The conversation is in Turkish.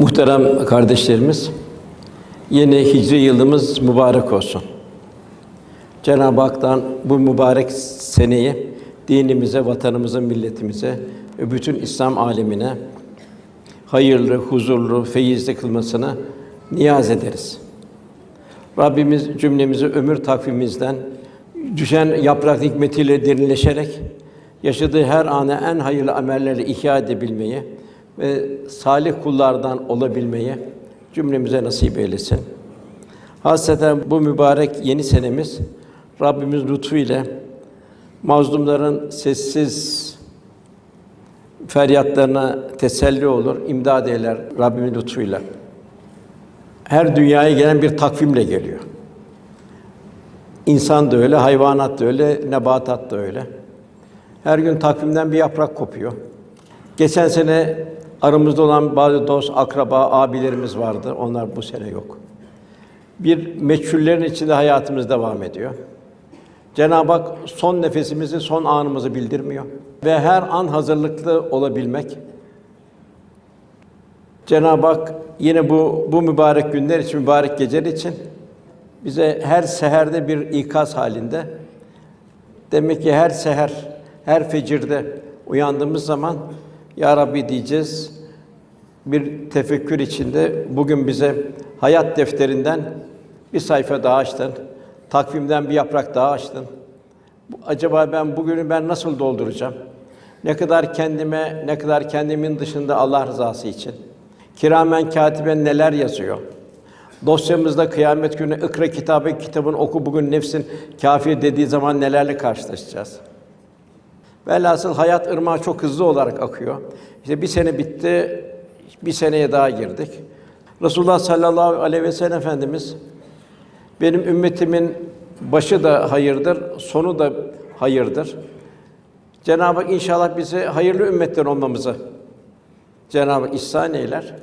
Muhterem kardeşlerimiz, yeni hicri yılımız mübarek olsun. Cenab-ı Hak'tan bu mübarek seneyi dinimize, vatanımıza, milletimize ve bütün İslam alemine hayırlı, huzurlu, feyizli kılmasını niyaz ederiz. Rabbimiz cümlemizi ömür takvimimizden düşen yaprak hikmetiyle derinleşerek yaşadığı her anı en hayırlı amellerle ihya edebilmeyi ve salih kullardan olabilmeyi cümlemize nasip eylesin. Hasreten bu mübarek yeni senemiz Rabbimiz lütfu ile mazlumların sessiz feryatlarına teselli olur, imdad eder Rabbimin lütfuyla. Her dünyaya gelen bir takvimle geliyor. İnsan da öyle, hayvanat da öyle, nebatat da öyle. Her gün takvimden bir yaprak kopuyor. Geçen sene aramızda olan bazı dost, akraba, abilerimiz vardı. Onlar bu sene yok. Bir meçhullerin içinde hayatımız devam ediyor. Cenab-ı Hak son nefesimizi, son anımızı bildirmiyor ve her an hazırlıklı olabilmek. Cenab-ı Hak yine bu bu mübarek günler için, mübarek geceler için bize her seherde bir ikaz halinde. Demek ki her seher, her fecirde uyandığımız zaman ya Rabbi diyeceğiz. Bir tefekkür içinde bugün bize hayat defterinden bir sayfa daha açtın. Takvimden bir yaprak daha açtın. Acaba ben bugünü ben nasıl dolduracağım? Ne kadar kendime, ne kadar kendimin dışında Allah rızası için. Kiramen katiben neler yazıyor? Dosyamızda kıyamet günü ikra kitabı kitabın oku bugün nefsin kâfi dediği zaman nelerle karşılaşacağız? Velhasıl hayat ırmağı çok hızlı olarak akıyor. İşte bir sene bitti, bir seneye daha girdik. Resulullah sallallahu aleyhi ve sellem Efendimiz benim ümmetimin başı da hayırdır, sonu da hayırdır. Cenab-ı Hak inşallah bize hayırlı ümmetten olmamızı Cenab-ı Hak ihsan eyler.